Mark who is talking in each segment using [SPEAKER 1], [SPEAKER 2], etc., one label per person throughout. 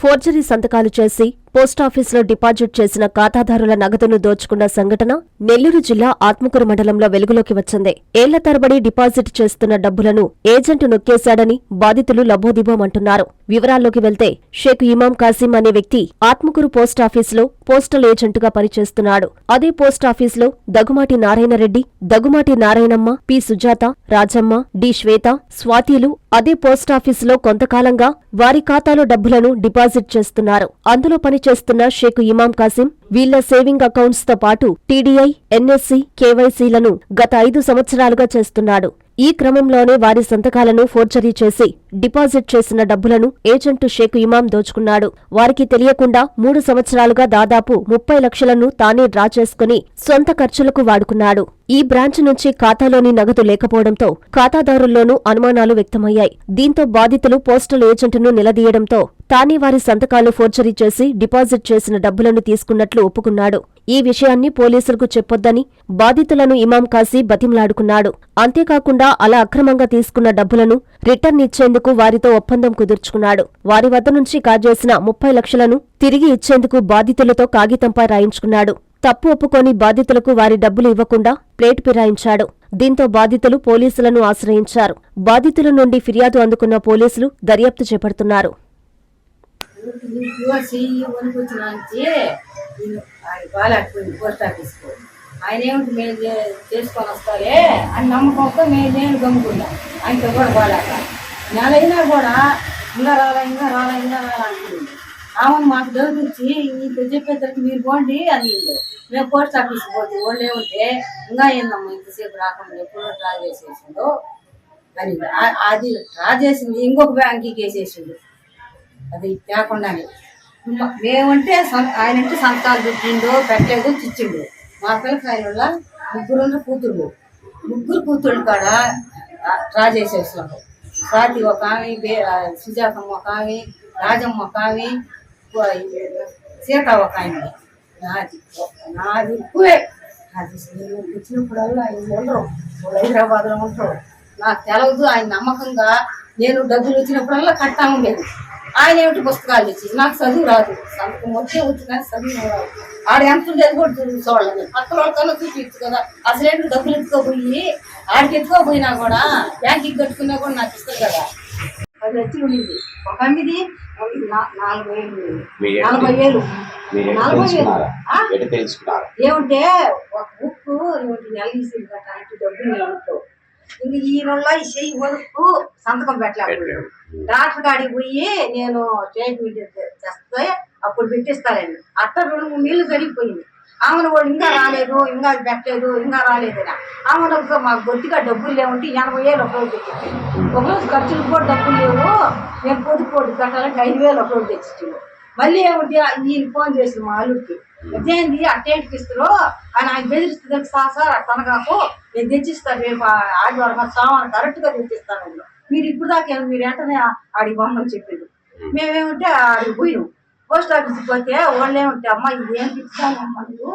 [SPEAKER 1] Forgery సంతకాలు చేసి పోస్టాఫీసులో డిపాజిట్ చేసిన ఖాతాదారుల నగదును దోచుకున్న సంఘటన నెల్లూరు జిల్లా ఆత్మకూరు మండలంలో వెలుగులోకి వచ్చింది. ఏళ్ళ తరబడి డిపాజిట్ చేస్తున్న డబ్బులను ఏజెంట్ నొక్కేశాడని బాధితులు లబోదిబోమంటున్నారు. వివరాల్లోకి వెళ్తే షేక్ ఇమాం కాసిం అనే వ్యక్తి ఆత్మకూరు పోస్టాఫీసులో పోస్టల్ ఏజెంటుగా పనిచేస్తున్నాడు. అదే పోస్టాఫీసులో దగుమాటి నారాయణరెడ్డి దగుమాటి నారాయణమ్మ పి సుజాత రాజమ్మ డి శ్వేత స్వాతిలు అదే పోస్టాఫీసులో కొంతకాలంగా వారి ఖాతాలో డబ్బులను డిపాజిట్ చేస్తున్నారు. అందులో చేస్తున్న షేక్ ఇమాం కాసిం వీళ్ళ సేవింగ్ అకౌంట్స్తో పాటు టీడీఐ ఎన్ఎస్సీ కేవైసీలను గత ఐదు సంవత్సరాలుగా చేస్తున్నాడు. ఈ క్రమంలోనే వారి సంతకాలను ఫోర్జరీ చేసి డిపాజిట్ చేసిన డబ్బులను ఏజెంటు షేక్ ఇమాం దోచుకున్నాడు. వారికి తెలియకుండా మూడు సంవత్సరాలుగా దాదాపు ముప్పై లక్షలను తానే డ్రా చేసుకుని సొంత ఖర్చులకు వాడుకున్నాడు. ఈ బ్రాంచ్ నుంచి ఖాతాలోని నగదు లేకపోవడంతో ఖాతాదారుల్లోనూ అనుమానాలు వ్యక్తమయ్యాయి. దీంతో బాధితులు పోస్టల్ ఏజెంటును నిలదీయడంతో తానే వారి సంతకాలు ఫోర్జరీ చేసి డిపాజిట్ చేసిన డబ్బులను తీసుకున్నట్లు ఒప్పుకున్నాడు. ఈ విషయాన్ని పోలీసులకు వద్దని బాధితులను ఇమాం కాసి బతిమలాడుకున్నాడు. అంతేకాకుండా అలా అక్రమంగా తీసుకున్న డబ్బులను రిటర్న్ ఇచ్చేందుకు వారితో ఒప్పందం కుదుర్చుకున్నాడు. వారి వద్ద నుంచి కాజేసిన ముప్పై లక్షలను తిరిగి ఇచ్చేందుకు బాధితులతో కాగితంపై రాయించుకున్నాడు. తప్పు ఒప్పుకొని బాధితులకు వారి డబ్బులు ఇవ్వకుండా ప్లేట్ ఫిరాయించాడు. దీంతో బాధితులు పోలీసులను ఆశ్రయించారు. బాధితుల నుండి ఫిర్యాదు అందుకున్న పోలీసులు దర్యాప్తు చేపడుతున్నారు.
[SPEAKER 2] పోస్ట్ ఆఫీస్ ఆయన ఏమిటి మేము చేసుకొని వస్తారే అని నమ్మకంతో మేము నేను గమ్ముకున్నా ఆయనతో కూడా పోలేక నెల అయినా కూడా ఇంకా రాలా ఇంకా రాలా ఇంకా రాలా అంటుంది. ఆమెను మాకు డౌట్ వచ్చి నీకు చెప్పేసరికి మీరు పోండి అని మేము పోస్ట్ ఆఫీస్కి పోతే వాళ్ళు ఉంటే ఇంకా ఏందమ్మా ఇంతసేపు రాకుండా ఎప్పుడో డ్రా చేసేసిందో అని ఆ- అది డ్రా చేసింది ఇంకొక బ్యాంక్కి వేసేసిండు. అది తేకుండానే. మ- మేమంటే సం- ఆయన అంటే సంతాలు పెట్టిండు పెట్టేదో చిచ్చిండు. మా పిల్లకాయల వల్ల ముగ్గురు కూతుళ్ళు ముగ్గురు కూతుళ్ళు కాడ ఆ, డ్రా చేసేస్తున్నాడు స్వాతి ఒక ఆమె బే- సుజాతమ్మ ఒక ఆమె రాజమ్మ ఒక ఆమె సీత ఒక ఆమె. నాది నాది ఎక్కువే అది వచ్చినప్పుడల్లా ఆయన ఉండరు. వాళ్ళు హైదరాబాద్లో ఉంటారు నాకు తెలవదు ఆయన నమ్మకంగా నేను డబ్బులు వచ్చినప్పుడల్లా కట్టా ఉండేది. ఆయన ఏమిటి పుస్తకాలు ఇచ్చి నాకు చదువు రాదు. సంతకం వచ్చే వచ్చు కానీ చదువు రాదు. ఆడ ఎంత ఉండేది కూడా చూడు చూడాలి పక్కన వాళ్ళకన్నా చూపించు కదా. అసలు ఏంటి డబ్బులు ఎత్తుకోపోయి ఆడికి ఎత్తుకోపోయినా కూడా బ్యాంక్కి కట్టుకున్నా కూడా నాకు ఇస్తారు కదా. పది లక్షలు ఉండింది. ఒక అమ్మిది నాలుగు వేలు నలభై వేలు. నలభై వేలు. ఏమంటే ఒక బుక్ ఏమిటి నెల అంటే డబ్బులు ఇంక ఈ నెలలో ఈ చెయ్యి వరకు సంతకం పెట్టలేకపోయాడు. డాక్టర్ కాడికి పోయి నేను ట్రీట్మెంట్ చేస్తే అప్పుడు పెట్టిస్తానండి అట్ట రెండు మూడు నెలలు జరిగిపోయింది. ఆమెను కూడా ఇంకా రాలేదు ఇంకా పెట్టలేదు ఇంకా రాలేదు ఆమెను మాకు గొట్టిగా డబ్బులు లేవుంటే ఎనభై వేలు ఒక రోజు తెచ్చింది ఒక రోజు ఖర్చులు కూడా డబ్బులు లేవు. నేను పొద్దు పొద్దు కట్టాలంటే ఐదు వేలు ఒక రోజు తెచ్చిండు మళ్ళీ ఏమిటి ఈయన ఫోన్ చేసి మా అల్లుడికి. అదేంది అట్టేంటికి ఇస్తారు అని ఆయన బెదిరిస్తుంది సార్ సార్ తనకాకు నేను తెచ్చిస్తాను రేపు ఆదివారం సోమవారం కరెక్ట్గా తెచ్చిస్తాను. మీరు ఇప్పుడు దాకా మీరు వెంటనే ఆడికి పంపని చెప్పిండు మేమేమంటే ఆడికి పోయినాం. పోస్ట్ ఆఫీస్కి పోతే వాళ్ళు ఏమంటే అమ్మ ఇది ఏం తెచ్చానమ్మా నువ్వు?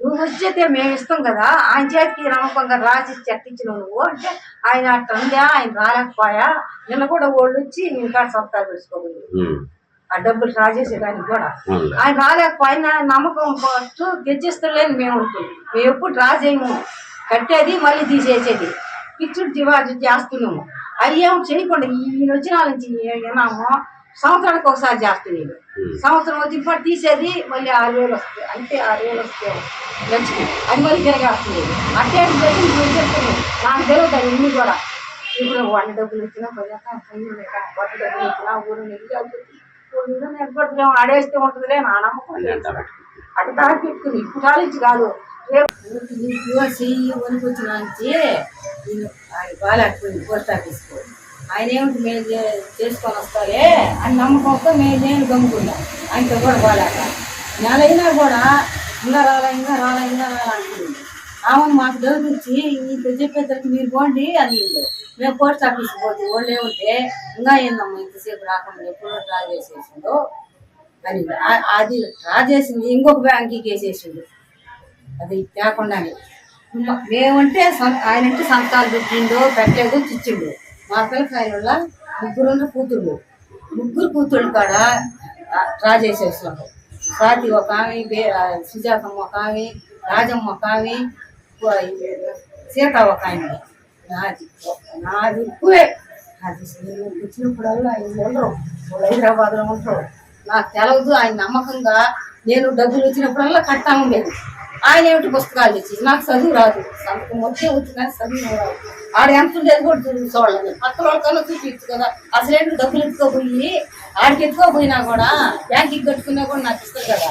[SPEAKER 2] నువ్వు వచ్చేతే మేము ఇస్తాం కదా. ఆయన చేతికి నమ్మకంగా రాసి చెట్టించిన నువ్వు అంటే ఆయన అట్లా ఉందా? ఆయన రాలేకపోయా? నిన్న కూడా వాళ్ళు వచ్చి కాడ సంతాలు పెట్టుకోబోయింది. ఆ డబ్బులు డ్రా చేసేదానికి కూడా. ఆయన రాలేకపోయినా నమ్మకం తెచ్చిస్తలేని మేము మేము ఎప్పుడు డ్రా చేయము కట్టేది మళ్ళీ తీసేసేది. ఫిక్స్డ్ డిపాజిట్ చేస్తున్నాము. అది ఏం చేయకుండా ఈయన వచ్చిన నుంచి విన్నాము సంవత్సరానికి ఒకసారి చేస్తున్నాడు సంవత్సరం వచ్చిన పాటు తీసేది మళ్ళీ ఆరు వేలు వస్తాయి అంటే ఆరు వేలు వస్తాయి లక్ష్మి అది మళ్ళీ తిరగేస్తుంది. అట్టే నువ్వు చెప్తున్నావు నాకు తెలియదు అది ఇన్ని కూడా. ఇప్పుడు వంద డబ్బులు ఇచ్చినా లేక వంద డబ్బులు ఇచ్చినా ఊరు నెగ్గి ఆడేస్తే ఉంటుందిలే నా నమ్మకం? అటు దాకా పెట్టుకుని ఇప్పుడు కాలేజ్ కాదు. నుంచి ఆయన బాగాలేకపోయింది పోస్ట్ ఆఫీస్కు ఆయన ఏమిటి మేము చే- చేసుకొని వస్తారే అని నమ్మకంతో మేము నేను గమ్ముకున్నా. ఆయనతో కూడా బాగాలేక నెల అయినా కూడా ఇంకా రాలా ఇంకా రాలా ఇంకా రాలా అవును మాకు దొరికించి వచ్చి చెప్పేసరికి మీరు పోండి అని మేము పోస్ట్ ఆఫీస్కి పోతే వాళ్ళు ఉంటే ఇంకా ఏందమ్మా ఇంతసేపు రాకుండా ఎప్పుడో డ్రా చేసేసిందో అని అది డ్రా చేసింది ఇంకొక బ్యాంక్కి వేసేసిండు. అది తేకుండానే. మ- మేమంటే ఆయన అంటే సంతాలు పెట్టిండు పెట్టలేదు చిచ్చిండు. మా పిల్లకాయల వల్ల ముగ్గురు కూతుళ్ళు. ముగ్గురు కూతుళ్ళు కాడ డ్రా చేసేస్తున్నాడు. స్వాతి ఒక ఆమె సుజాతమ్మ ఒక ఆమె రాజమ్మ ఒక ఆమె సీత ఒక ఆమె నాది నాది ఎక్కువే అది నేను వచ్చినప్పుడల్లా ఆయన ఉండరు వాళ్ళు హైదరాబాద్లో ఉంటారు నాకు తెలవదు ఆయన నమ్మకంగా నేను డబ్బులు వచ్చినప్పుడల్లా కట్టా ఉండేది ఆయన ఏమిటి పుస్తకాలు తెచ్చి నాకు చదువు రాదు సంతకం వచ్చే వచ్చు కానీ చదువు రాదు ఆడ ఎంత ఉండేది కూడా చూ- పక్కన వాళ్ళకన్నా చూపించు కదా అసలేంటి డబ్బులు ఎత్తుకోపోయి ఆడికి ఎత్తుకోపోయినా కూడా బ్యాంకింగ్ కట్టుకున్నా కూడా నాకు ఇస్తారు కదా.